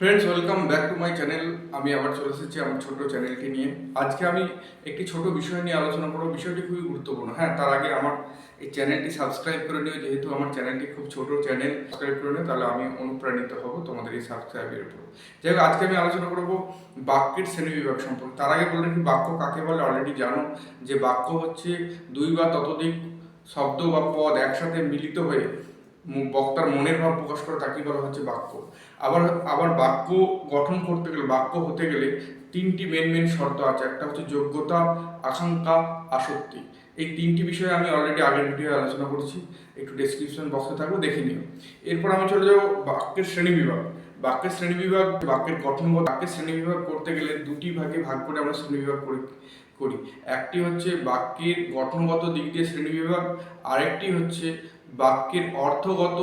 Friends welcome back to my channel আমি আবার চলে এসেছি আমার ছোট চ্যানেলকে নিয়ে। আজকে আমি একটি ছোট বিষয় নিয়ে আলোচনা করব। বিষয়টি খুবই গুরুত্বপূর্ণ। হ্যাঁ তার আগে আমার এই চ্যানেলটি সাবস্ক্রাইব করে নিও। যেহেতু আমার চ্যানেলটি খুব ছোট চ্যানেল সাবস্ক্রাইব করে নিও, তাহলে আমি অনুপ্রাণিত হব তোমাদের এই সাবস্ক্রাইবের উপর। যাই হোক, আজকে আমি আলোচনা করব বাক্যের শ্রেণি বিভাগ সম্পর্কে। তার আগে বলে বাক্য কাকে বলে? অলরেডি জানো যে বাক্য হচ্ছে দুই বা ততোধিক শব্দ বা পদ একসাথে মিলিত হয়ে বক্তার মনের ভাব প্রকাশ করে তাকে বলা হচ্ছে বাক্য। আবার আবার বাক্য গঠন করতে গেলে, বাক্য হতে গেলে তিনটি মেন মেন শর্ত আছে। একটা হচ্ছে যোগ্যতা, আকাঙ্ক্ষা, আসক্তি। এই তিনটি বিষয়ে আমি অলরেডি আগের ভিডিও আলোচনা করেছি। একটু ডেসক্রিপশন বক্সে থাকবে, দেখে নিও। এরপর আমি চলে যাব বাক্যের শ্রেণি বিভাগ। বাক্যের শ্রেণি বিভাগ, বাক্যের গঠন বাক্যের শ্রেণি বিভাগ করতে গেলে দুটি ভাগে ভাগ করে আমরা শ্রেণি বিভাগ করি করি। একটি হচ্ছে বাক্যের গঠনগত দিক দিয়ে শ্রেণি বিভাগ, আরেকটি হচ্ছে বাক্যের অর্থগত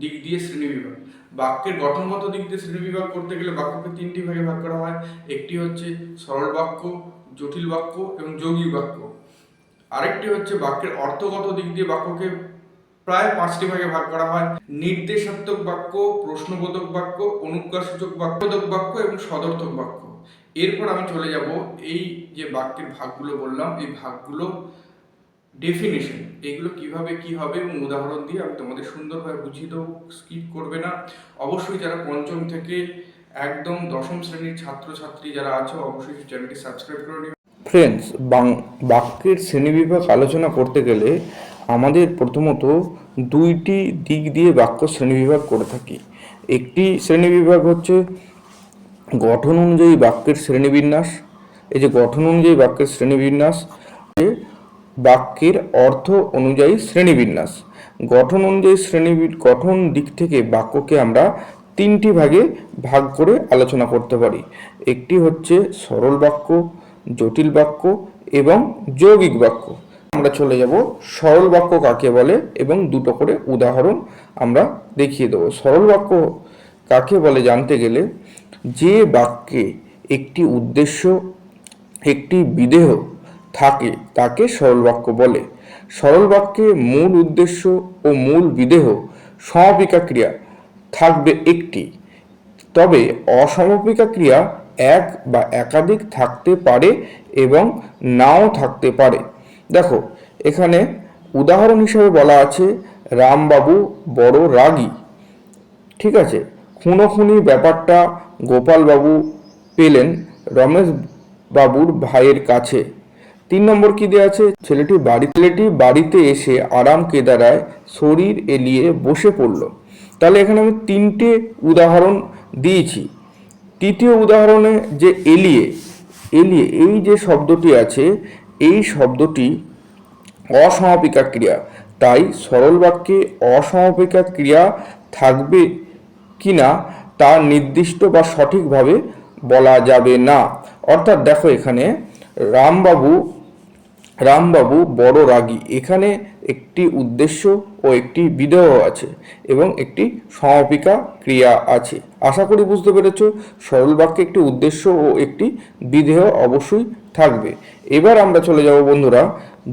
দিক দিয়ে শ্রেণি বিভাগ। বাক্যের গঠনগত দিক দিয়ে শ্রেণি বিভাগ করতে গেলে বাক্যকে তিনটি ভাগে ভাগ করা হয়। একটি হচ্ছে সরল বাক্য, জটিল বাক্য এবং যৌগিক বাক্য। আরেকটি হচ্ছে বাক্যের অর্থগত দিক দিয়ে বাক্যকে প্রায় পাঁচটি ভাগে ভাগ করা হয়। নির্দেশাত্মক বাক্য, প্রশ্নবোধক বাক্য, অনুজ্ঞাসূচক বাক্যবোধক বাক্য এবং সদর্থক বাক্য। এরপর আমি চলে যাব এই যে বাক্যের ভাগগুলো বললাম, এই ভাগগুলো ডেফিনেশন এগুলো কীভাবে কি হবে এবং উদাহরণ দিয়ে আমি তোমাদের সুন্দরভাবে বুঝিয়ে দেবো স্কিপ করবে না। অবশ্যই যারা পঞ্চম থেকে একদম দশম শ্রেণির ছাত্রছাত্রী যারা আছো, অবশ্যই চ্যানেলটি সাবস্ক্রাইব করে নিও। ফ্রেন্ডস বাক্যের শ্রেণীবিভাগ আলোচনা করতে গেলে আমাদের প্রথমত দুইটি দিক দিয়ে বাক্য শ্রেণীবিভাগ করে থাকি। একটি শ্রেণীবিভাগ হচ্ছে গঠন অনুযায়ী বাক্যের শ্রেণীবিন্যাস। এই যে গঠন অনুযায়ী বাক্যের শ্রেণীবিন্যাস বাক্যের অর্থ অনুযায়ী শ্রেণীবিন্যাস। গঠন অনুযায়ী শ্রেণি গঠন দিক থেকে বাক্যকে আমরা তিনটি ভাগে ভাগ করে আলোচনা করতে পারি। একটি হচ্ছে সরল বাক্য, জটিল বাক্য এবং যৌগিক বাক্য। আমরা চলে যাব সরল বাক্য কাকে বলে এবং দুটো করে উদাহরণ আমরা দেখিয়ে দেবো। সরল বাক্য কাকে বলে জানতে গেলে যে বাক্যে একটি উদ্দেশ্য, একটি বিদেহ থাকে, তাকে সরল বাক্য বলে। সরল বাক্যে মূল উদ্দেশ্য ও মূল বিদেহ সমাপিকা ক্রিয়া থাকবে একটি। তবে অসমাপিকা ক্রিয়া এক বা একাধিক থাকতে পারে এবং নাও থাকতে পারে। দেখো, এখানে উদাহরণ হিসেবে বলা আছে, রামবাবু বড় রাগী। ঠিক আছে, খুনোখুনি ব্যাপারটা গোপালবাবু পেলেন রমেশ বাবুর ভাইয়ের কাছে। তিন নম্বর কি দেওয়া আছে? ছেলেটি বাড়ি ছেলেটি বাড়িতে এসে আরাম কেদারায় শরীর এলিয়ে বসে পড়ল। তাহলে এখানে আমি তিনটে উদাহরণ দিয়েছি। তৃতীয় উদাহরণে যে এলিয়ে এলিয়ে, এই যে শব্দটি আছে, এই শব্দটি অসমাপিকা ক্রিয়া। তাই সরল বাক্যে অসমাপিকা ক্রিয়া থাকবে কিনা তা নির্দিষ্ট বা সঠিকভাবে বলা যাবে না। অর্থাৎ দেখো এখানে রামবাবু রামবাবু বড় রাগী। এখানে একটি উদ্দেশ্য ও একটি বিদেহ আছে এবং একটি সমাপিকা ক্রিয়া আছে। আশা করি বুঝতে পেরেছ, সরল বাক্যে একটি উদ্দেশ্য ও একটি বিদেহ অবশ্যই থাকবে। এবার আমরা চলে যাব বন্ধুরা,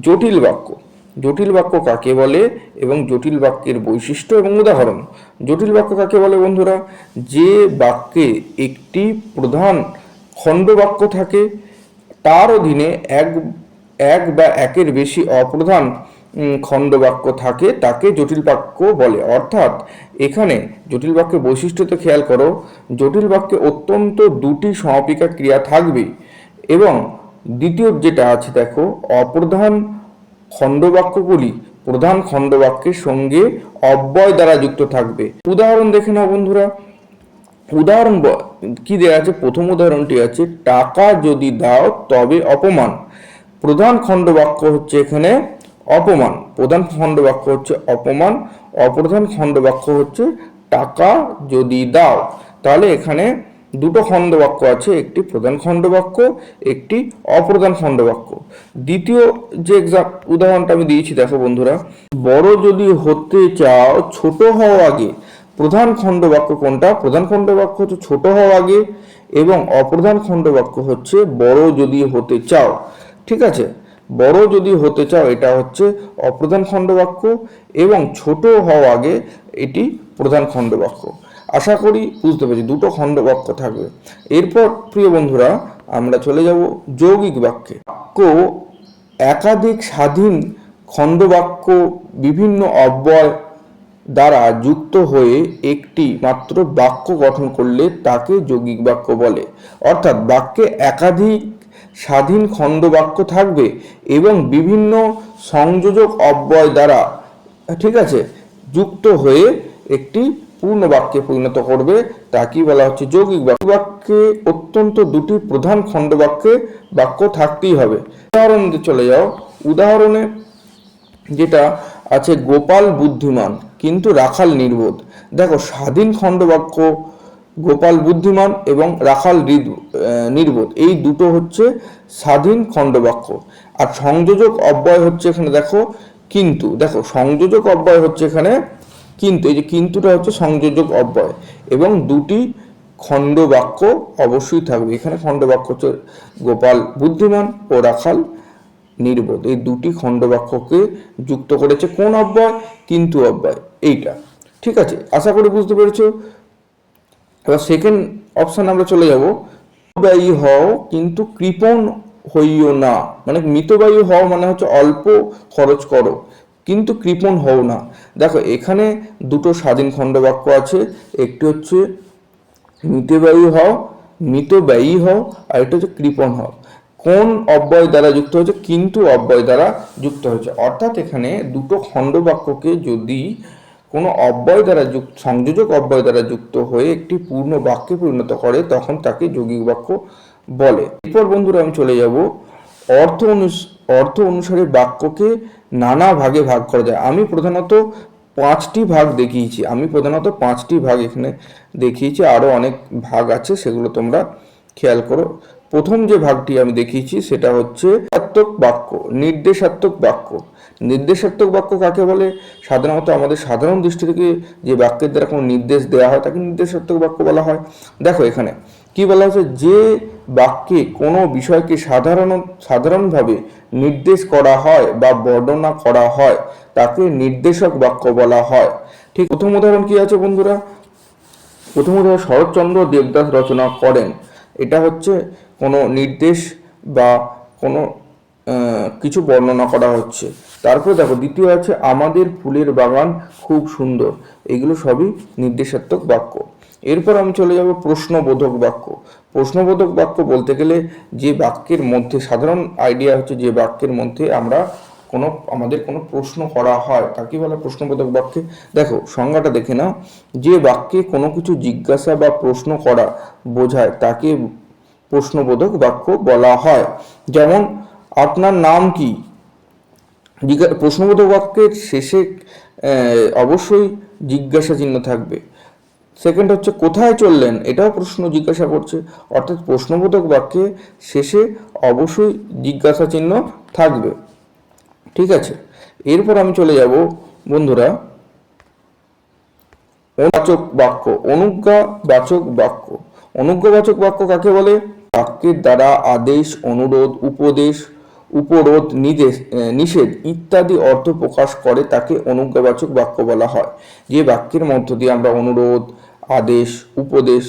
জটিল বাক্য। জটিল বাক্য কাকে বলে এবং জটিল বাক্যের বৈশিষ্ট্য এবং উদাহরণ? জটিল বাক্য কাকে বলে বন্ধুরা? যে বাক্যে একটি প্রধান খণ্ডবাক্য থাকে, তার অধীনে এক এক বা একের বেশি অপ্রধান খণ্ডবাক্য থাকে, তাকে জটিল বাক্য বলে। অর্থাৎ এখানে জটিল বাক্যের বৈশিষ্ট্যতে খেয়াল করো, জটিল বাক্যে অত্যন্ত দুটি সমাপিকা ক্রিয়া থাকবে এবং দ্বিতীয় যেটা আছে দেখো, অপ্রধান খণ্ডবাক্যগুলি প্রধান খণ্ডবাক্যের সঙ্গে অব্যয় দ্বারা যুক্ত থাকবে। উদাহরণ দেখে নাও বন্ধুরা। উদাহরণ কি দেওয়া আছে? প্রথম উদাহরণটি আছে, টাকা যদি দাও তবে অপমান। প্রধান খণ্ডবাক্য হচ্ছে এখানে অপমান। প্রধান খণ্ডবাক্য হচ্ছে অপমান, অপ্রধান খণ্ডবাক্য হচ্ছে টাকা যদি দাও। তাহলে এখানে দুটো খণ্ডবাক্য আছে, একটি প্রধান খণ্ডবাক্য একটি অপ্রধান খণ্ডবাক্য দ্বিতীয় যে এক্সাম, উদাহরণটা আমি দিয়েছি, দেখো বন্ধুরা। বড় যদি হতে চাও ছোট হওয়া আগে। প্রধান খণ্ডবাক্য কোনটা? প্রধান খণ্ডবাক্য হচ্ছে ছোট হওয়া আগে এবং অপ্রধান খণ্ডবাক্য হচ্ছে বড় যদি হতে চাও। ঠিক আছে? বড় যদি হতে চাও, এটা হচ্ছে অপ্রধান খণ্ডবাক্য এবং ছোট হওয়া আগে এটি প্রধান খণ্ডবাক্য। আশা করি বুঝতে পেরেছি, দুটো খণ্ড বাক্য থাকবে। এরপর প্রিয় বন্ধুরা, আমরা চলে যাব যৌগিক বাক্যে। বাক্য, একাধিক স্বাধীন খণ্ডবাক্য বিভিন্ন অব্যয় দ্বারা যুক্ত হয়ে একটি মাত্র বাক্য গঠন করলে তাকে যৌগিক বাক্য বলে। অর্থাৎ বাক্যে একাধিক স্বাধীন খণ্ডবাক্য থাকবে এবং বিভিন্ন সংযোজক অব্যয় দ্বারা, ঠিক আছে, যুক্ত হয়ে একটি পূর্ণ বাক্যে পরিণত করবে, তাকেই বলা হচ্ছে যৌগিক বাক্য। বাক্যে অত্যন্ত দুটি প্রধান খণ্ডবাক্যে বাক্য থাকতেই হবে। উদাহরণ চলে যাও। উদাহরণে যেটা আছে, গোপাল বুদ্ধিমান, কিন্তু রাখাল নির্বোধ। দেখো, স্বাধীন খণ্ডবাক্য গোপাল বুদ্ধিমান এবং রাখাল নির্বোধ। এই দুটো হচ্ছে স্বাধীন খণ্ডবাক্য। আর সংযোজক অব্যয় হচ্ছে এখানে দেখো কিন্তু। দেখো, সংযোজক অব্যয় হচ্ছে এখানে কিন্তু। এই যে কিন্তুটা হচ্ছে সংযোজক অব্যয়। এবং দুটি খণ্ডবাক্য অবশ্যই থাকবে। এখানে খণ্ডবাক্য হচ্ছে গোপাল বুদ্ধিমান ও রাখাল নির্বোধ। এই দুটি খণ্ডবাক্যকে যুক্ত করেছে কোন অব্যয়? কিন্তু অব্যয়। এইটা। ঠিক আছে? আশা করি বুঝতে পেরেছ। এবার সেকেন্ড অপশন আমরা চলে যাব। ব্যয়ী হও কিন্তু কৃপণ হইও না। মানে মিতব্যয়ী হও মানে হচ্ছে অল্প খরচ করো, কিন্তু কৃপণ হও না। দেখো, এখানে দুটো স্বাধীন খণ্ডবাক্য আছে। একটি হচ্ছে মিতব্যয়ী হও মিতব্যয়ী হও, আর এটা হচ্ছে কৃপণ হও। কোন অব্যয় দ্বারা যুক্ত হয়েছে? কিন্তু অব্যয় দ্বারা যুক্ত হয়েছে। অর্থাৎ এখানে দুটো খণ্ডবাক্যকে যদি কোনো অব্যয় দ্বারা যুক্ত, সংযোজক অব্যয় দ্বারা যুক্ত হয়ে একটি পূর্ণ বাক্যে পরিণত করে, তখন তাকে যৌগিক বাক্য বলে। এরপর বন্ধুরা আমি চলে যাব। অর্থ অর্থ অনুসারে বাক্যকে নানা ভাগে ভাগ করা যায়। আমি প্রধানত পাঁচটি ভাগ দেখিয়েছি। আমি প্রধানত পাঁচটি ভাগ এখানে দেখিয়েছি। আরও অনেক ভাগ আছে, সেগুলো তোমরা খেয়াল করো। প্রথম যে ভাগটি আমি দেখিয়েছি, সেটা হচ্ছে বাক্য। নির্দেশাত্মক বাক্য। নির্দেশাত্মক বাক্য কাকে বলে? সাধারণত আমাদের সাধারণ দৃষ্টি থেকে যে বাক্যের দ্বারা কোনো নির্দেশ দেওয়া হয়, তাকে নির্দেশাত্মক বাক্য বলা হয়। দেখো এখানে, কি বলা হচ্ছে যে বাক্যে কোনো বিষয়কে সাধারণ, সাধারণভাবে নির্দেশ করা হয় বা বর্ণনা করা হয়, তাকে নির্দেশক বাক্য বলা হয়। ঠিক প্রথম উদাহরণ কি আছে বন্ধুরা? প্রথম উদাহরণ, শরৎচন্দ্র দেবদাস রচনা করেন। এটা হচ্ছে কোনো নির্দেশ বা কোনো কিছু বর্ণনা করা হচ্ছে। তারপরে দেখো, দ্বিতীয় আছে, আমাদের ফুলের বাগান খুব সুন্দর। এগুলো সবই নির্দেশাত্মক বাক্য। এরপর আমি চলে যাব প্রশ্নবোধক বাক্য। প্রশ্নবোধক বাক্য বলতে গেলে যে বাক্যের মধ্যে, সাধারণ আইডিয়া হচ্ছে যে বাক্যের মধ্যে আমরা কোনো, আমাদের কোনো প্রশ্ন করা হয়। তাকে বলে প্রশ্নবোধক বাক্যে। দেখো, সংজ্ঞাটা দেখে নাও। যে বাক্যে কোনো কিছু জিজ্ঞাসা বা প্রশ্ন করা বোঝায়, তাকে প্রশ্নবোধক বাক্য বলা হয়। যেমন আপনার নাম কি? প্রশ্নবোধক বাক্যের শেষে অবশ্যই জিজ্ঞাসা চিহ্ন থাকবে। সেকেন্ড হচ্ছে, কোথায় চললেন? এটাও প্রশ্ন জিজ্ঞাসা করছে। অর্থাৎ প্রশ্নবোধক বাক্যে শেষে অবশ্যই জিজ্ঞাসা চিহ্ন থাকবে। ঠিক আছে? এরপর আমি চলে যাব, বন্ধুরা। অনুবাচক বাক্য, অনুজ্ঞাবাচক বাক্য। অনুজ্ঞাবাচক বাক্য কাকে বলে? বাক্যের দ্বারা আদেশ, অনুরোধ, উপদেশ উপরোধ, নিদেশ নিষেধ ইত্যাদি অর্থ প্রকাশ করে তাকে অনুজ্ঞাবাচক বাক্য বলা হয়। যে বাক্যের মধ্য দিয়ে আমরা অনুরোধ, আদেশ, উপদেশ,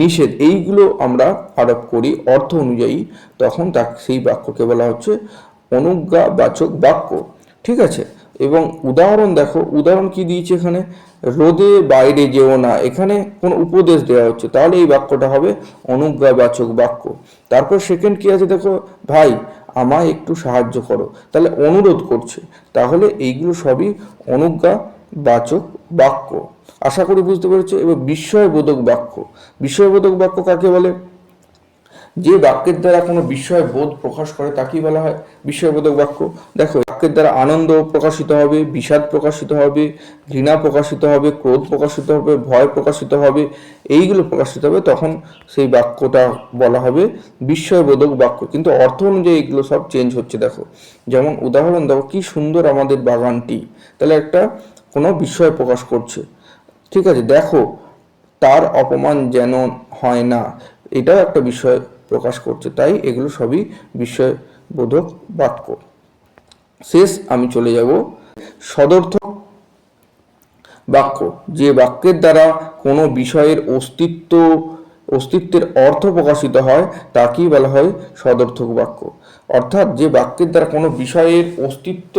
নিষেধ এইগুলো আমরা আরোপ করি অর্থ অনুযায়ী, তখন তা সেই বাক্যকে বলা হচ্ছে অনুজ্ঞাবাচক বাক্য। ঠিক আছে? এবং উদাহরণ দেখো, উদাহরণ কি দিয়েছে এখানে? রোদে বাইরে যেও না। এখানে কোনো উপদেশ দেওয়া হচ্ছে। তাহলে এই বাক্যটা হবে অনুজ্ঞাবাচক বাক্য। তারপর সেকেন্ড কি আছে দেখো? ভাই, আমায় একটু সাহায্য করো। তাহলে অনুরোধ করছে। তাহলে এইগুলো সবই অনুজ্ঞাবাচক বাক্য। আশা করি বুঝতে পেরেছ? এবার বিস্ময়বোধক বাক্য। বিস্ময়বোধক বাক্য কাকে বলে? যে বাক্যের দ্বারা কোনো বিস্ময় বোধ প্রকাশ করে, তাকেই বলা হয় বিস্ময়বোধক বাক্য। দেখো বাক্যের দ্বারা আনন্দ প্রকাশিত হবে, বিষাদ প্রকাশিত হবে, ঘৃণা প্রকাশিত হবে, ক্রোধ প্রকাশিত হবে, ভয় প্রকাশিত হবে, এইগুলো প্রকাশিত হবে, তখন সেই বাক্যটা বলা হবে বিস্ময়বোধক বাক্য। কিন্তু অর্থ অনুযায়ী এগুলো সব চেঞ্জ হচ্ছে, দেখো। যেমন উদাহরণ, দেখো, কি সুন্দর আমাদের বাগানটি। তাহলে একটা, কোনো বিস্ময় প্রকাশ করছে। ঠিক আছে, দেখো, তার অপমান যেন হয় না, এটাও একটা বিষয় প্রকাশ করছে। তাই এগুলো সবই বিষয়বোধক বাক্য। শেষ আমি চলে যাব সদর্থক বাক্য। যে বাক্যের দ্বারা কোনো বিষয়ের অস্তিত্ব, অস্তিত্বের অর্থ প্রকাশিত হয়, তাকেই বলা হয় সদর্থক বাক্য। অর্থাৎ যে বাক্যের দ্বারা কোনো বিষয়ের অস্তিত্ব,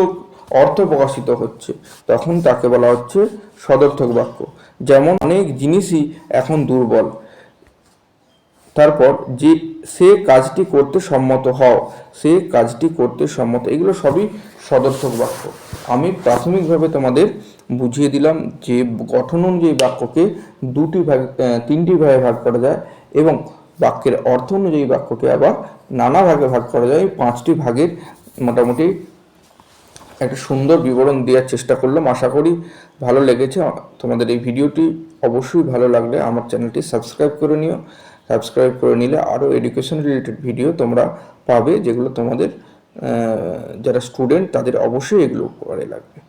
অর্থ প্রকাশিত হচ্ছে, তখন তাকে বলা হচ্ছে সদর্থক বাক্য। যেমন অনেক জিনিসই এখন দুর্বল। তারপর যে সে কাজটি করতে সম্মত হও। সে কাজটি করতে সম্মত। এগুলো সবই সদর্থক বাক্য। আমি প্রাথমিকভাবে তোমাদের বুঝিয়ে দিলাম যে গঠন অনুযায়ী বাক্যকে দুটি ভাগ তিনটি ভাগে ভাগ করা যায় এবং বাক্যের অর্থ অনুযায়ী বাক্যকে আবার নানা ভাগে ভাগ করা যায়। পাঁচটি ভাগের মোটামুটি একটা সুন্দর বিবরণ দেওয়ার চেষ্টা করলাম। আশা করি ভালো লেগেছে। তোমাদের এই ভিডিওটি অবশ্যই ভালো লাগলে আমার চ্যানেলটি সাবস্ক্রাইব করে নিও। সাবস্ক্রাইব করে নিলে আরও এডুকেশন রিলেটেড ভিডিও তোমরা পাবে যেগুলো তোমাদের যারা স্টুডেন্ট তাদের অবশ্যই এগুলো করে লাগবে।